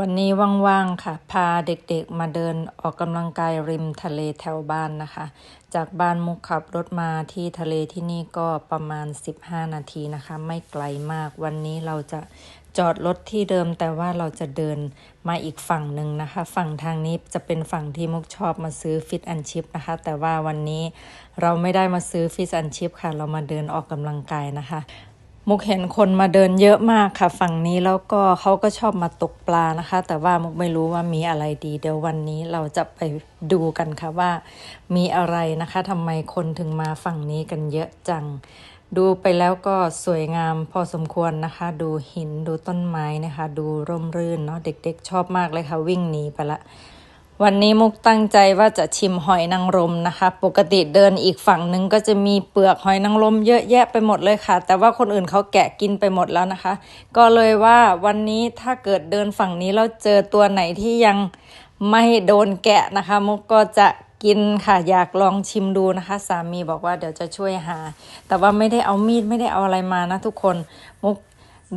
วันนี้ว่างๆค่ะ พาเด็กๆมาเดินออกกำลังกายริมทะเลแถวบ้านนะคะ จากบ้านมุกขับรถมาที่ทะเลที่นี่ก็ประมาณ 15 นาทีนะคะ ไม่ไกลมาก วันนี้เราจะจอดรถที่เดิมแต่ว่าเราจะเดินมาอีกฝั่งหนึ่งนะคะ ฝั่งทางนี้จะเป็นฝั่งที่มุกชอบมาซื้อฟิตแอนชิพนะคะ แต่ว่าวันนี้เราไม่ได้มาซื้อฟิตแอนชิพค่ะ เรามาเดินออกกำลังกายนะคะ มุกเห็นคนมาเดินเยอะมากค่ะฝั่งนี้แล้วก็เขาก็ชอบมาตกปลานะคะ แต่ว่ามุกไม่รู้ว่ามีอะไรดี เดี๋ยววันนี้เราจะไปดูกันค่ะว่า มีอะไรนะคะทำไมคนถึงมาฝั่งนี้กันเยอะจัง ดูไปแล้วก็สวยงามพอสมควรนะคะ ดูหินดูต้นไม้นะคะ ดูร่มรื่นเนาะเด็กๆชอบมากเลยค่ะ วิ่งหนีไปละ วันนี้มุกตั้งใจว่าจะชิมหอยนางรมนะคะ ปกติเดินอีกฝั่งหนึ่งก็จะมีเปลือกหอยนางรมเยอะแยะไปหมดเลยค่ะ แต่ว่าคนอื่นเขาแกะกินไปหมดแล้วนะคะ ก็เลยว่าวันนี้ถ้าเกิดเดินฝั่งนี้แล้วเจอตัวไหนที่ยังไม่โดนแกะนะคะ มุกก็จะกินค่ะอยากลองชิมดูนะคะ สามีบอกว่าเดี๋ยวจะช่วยหา แต่ว่าไม่ได้เอามีดไม่ได้เอาอะไรมานะทุกคนมุก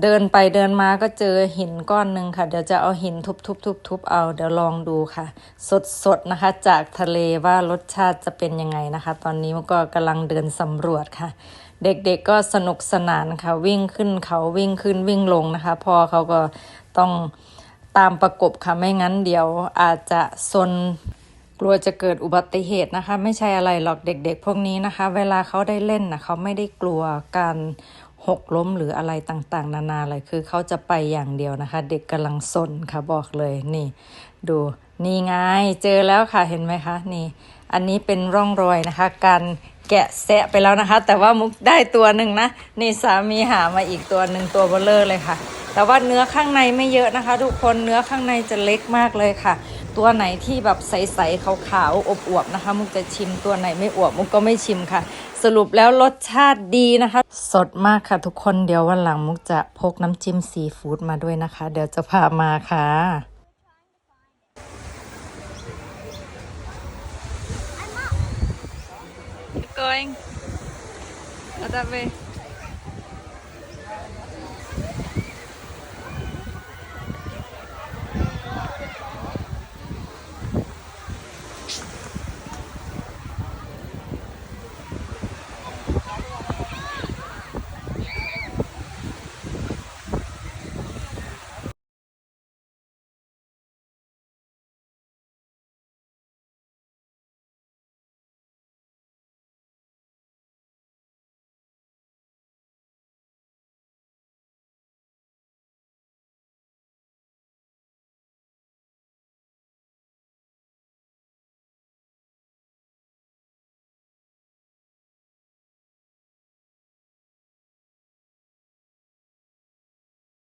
เดินไปเดินมาก็เจอหินก้อนหนึ่งค่ะ เดี๋ยวจะเอาหินทุบทุบทุบทุบเอาเดี๋ยวลองดูค่ะสดสดๆนะคะ จากทะเลว่ารสชาติจะเป็นยังไงนะคะ ตอนนี้มันก็กำลังเดินสำรวจค่ะ เด็กๆก็สนุกสนานค่ะ วิ่งขึ้นเขาวิ่งขึ้นวิ่งลงนะคะพ่อเขาก็ต้องตามประกบค่ะไม่งั้นเดี๋ยวอาจจะซนกลัวจะเกิดอุบัติเหตุนะคะ ไม่ใช่อะไรหรอกเด็ก ๆ พวกนี้นะคะ เวลาเขาได้เล่นนะเขาไม่ได้กลัวการ หกล้มหรืออะไรต่างๆ นานาเลยคือเขาจะไปอย่างเดียวนะคะ เด็กกำลังสนค่ะบอกเลยนี่ ดูนี่ไงเจอแล้วค่ะเห็นไหมคะนี่ อันนี้เป็นร่องรอยนะคะ การแกะแซะไปแล้วนะคะ แต่ว่ามุกได้ตัวหนึ่งนะนี่สามีหามาอีกตัวหนึ่งตัวเบลเลอร์เลยค่ะ แต่ว่าเนื้อข้างในไม่เยอะนะคะ ทุกคนเนื้อข้างในจะเล็กมากเลยค่ะ ตัวไหนที่แบบใสๆขาวๆอบอวบๆนะคะ มุกจะชิมตัวไหนไม่อวบมุกก็ไม่ชิมค่ะ สรุปแล้วรสชาติดีนะคะ สดมากค่ะทุกคนเดี๋ยววันหลังมุกจะพกน้ำจิ้มซีฟู้ดมาด้วยนะคะ เดี๋ยวจะพามาค่ะ going that way